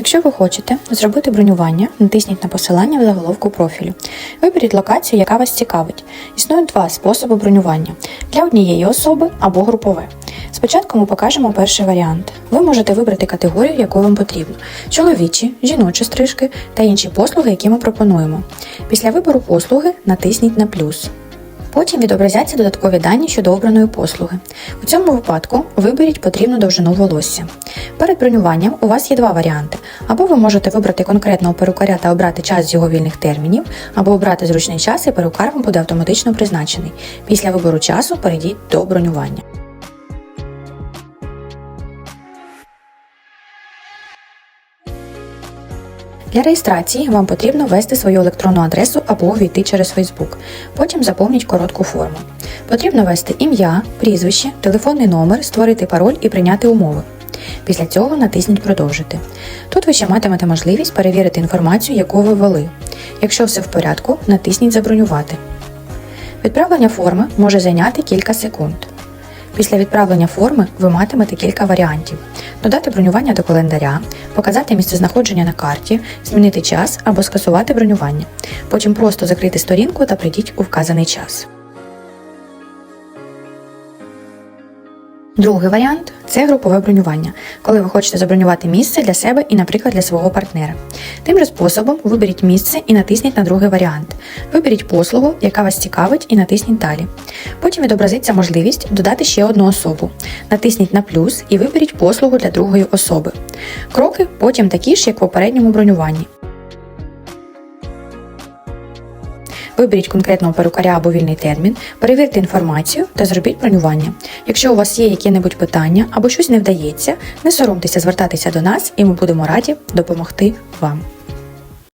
Якщо ви хочете зробити бронювання, натисніть на посилання в заголовку профілю. Виберіть локацію, яка вас цікавить. Існують два способи бронювання для однієї особи або групове. Спочатку ми покажемо перший варіант. Ви можете вибрати категорію, яку вам потрібно: чоловічі, жіночі стрижки та інші послуги, які ми пропонуємо. Після вибору послуги натисніть на плюс. Потім відобразяться додаткові дані щодо обраної послуги. У цьому випадку виберіть потрібну довжину волосся. Перед бронюванням у вас є два варіанти: або ви можете вибрати конкретного перукаря та обрати час з його вільних термінів, або обрати зручний час і перукар вам буде автоматично призначений. Після вибору часу перейдіть до бронювання. Для реєстрації вам потрібно ввести свою електронну адресу або увійти через Facebook. Потім заповніть коротку форму. Потрібно ввести ім'я, прізвище, телефонний номер, створити пароль і прийняти умови. Після цього натисніть Продовжити. Тут ви ще матимете можливість перевірити інформацію, яку ви ввели. Якщо все в порядку, натисніть Забронювати. Відправлення форми може зайняти кілька секунд. Після відправлення форми ви матимете кілька варіантів: додати бронювання до календаря, показати місцезнаходження на карті, змінити час або скасувати бронювання. Потім просто закрити сторінку та прийдіть у вказаний час. Другий варіант це групове бронювання, коли ви хочете забронювати місце для себе і, наприклад, для свого партнера. Тим же способом виберіть місце і натисніть на другий варіант. Виберіть послугу, яка вас цікавить, і натисніть далі. Потім відобразиться можливість додати ще одну особу. Натисніть на плюс і виберіть послугу для другої особи. Кроки потім такі ж, як в попередньому бронюванні. Виберіть конкретного перукаря або вільний термін, перевірте інформацію та зробіть бронювання. Якщо у вас є які-небудь питання або щось не вдається, не соромтеся звертатися до нас, і ми будемо раді допомогти вам.